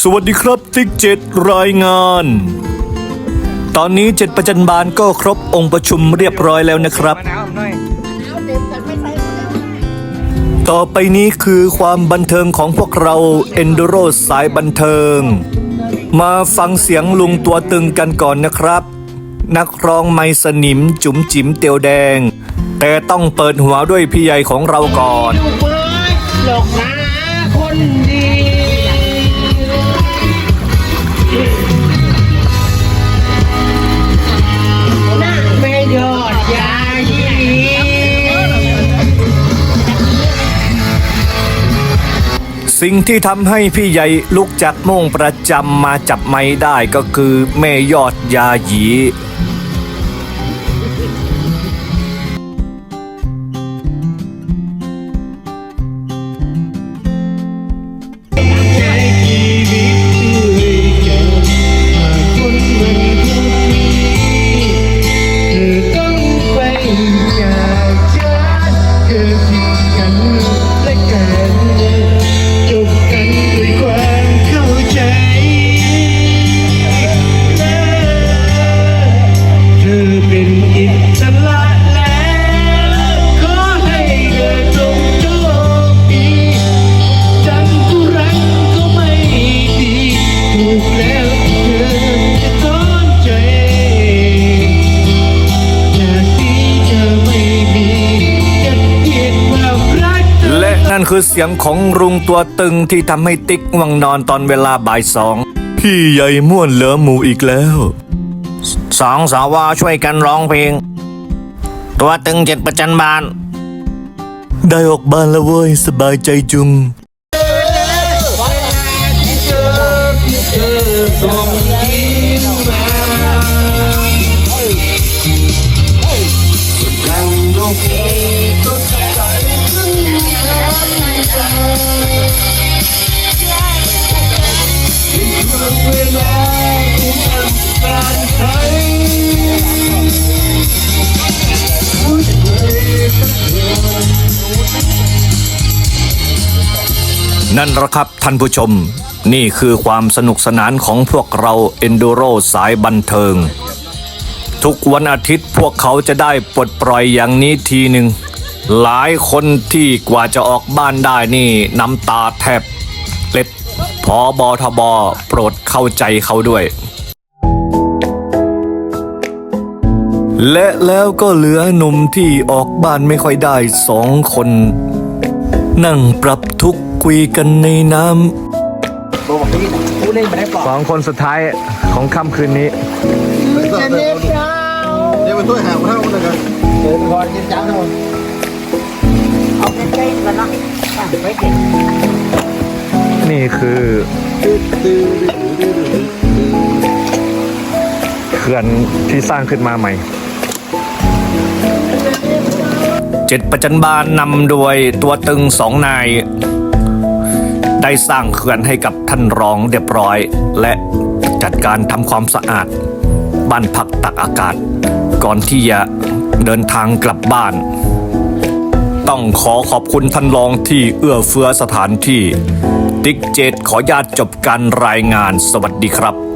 สวัสดีครับ ติ๊กเจ็ดรายงาน ตอนนี้เจ็ดประจันบาลก็ครบองค์ประชุมเรียบร้อยแล้วนะครับ ต่อไปนี้คือความบันเทิงของพวกเราเอนโดโรสายบันเทิง มาฟังเสียงลุงตัวตึงกันก่อนนะครับ นักร้องไม่สนิมจุ๋มจิ๋มเตียวแดง แต่ต้องเปิดหัวด้วยพี่ใหญ่ของเราก่อนหลอกนะคนดี สิ่งที่ทำให้พี่ใหญ่ลุกจากโม่งประจำมาจับไม้ได้ก็คือแม่ยอดยาหยี นั่นคือเสียงของรุงตัวตึงที่ทำให้ติ๊กง่วงนอนตอนเวลาบ่ายสอง พี่ใหญ่ม่วนเหลือหมูอีกแล้ว สองสาวช่วยกันร้องเพลง ตัวตึงเจ็ดประจันบาน ได้ออกบ้านแล้วเว้ยสบายใจจุง นั่นละครับท่านผู้ชม นี่คือความสนุกสนานของพวกเราเอนดูโรสายบันเทิง ทุกวันอาทิตย์พวกเขาจะได้ปลดปล่อยอย่างนี้ทีหนึ่งหลายคนที่กว่าจะออกบ้านได้นี่น้ำตาแทบเล็ดพอบอทบโปรดเข้าใจเขาด้วย และแล้วก็เหลือหนุ่มที่ออกบ้านไม่ค่อยได้สองคน นั่งปรับทุกข์ คุยกันในน้สองคนสุดท้ายของค่ำคืนนี้จะเน็บดาวเดี๋ยวไปช่วยหาข้าวเลยกันเดินก่อนกินจ้าทั้งหมดเอาใกล้ๆกันนะตั้งไว้เด็กนี่คือเขื่อนที่สร้างขึ้นมาใหม่ำเจ็ดประจันบานนำโดยตัวตึงสองนาย ได้สร้างเขื่อนให้กับท่านรองเรียบร้อย และจัดการทำความสะอาด บ้านพักตักอากาศ ก่อนที่จะเดินทางกลับบ้าน ต้องขอขอบคุณท่านรองที่เอื้อเฟื้อสถานที่ ติ๊กเจตขอญาตจบการรายงานสวัสดีครับ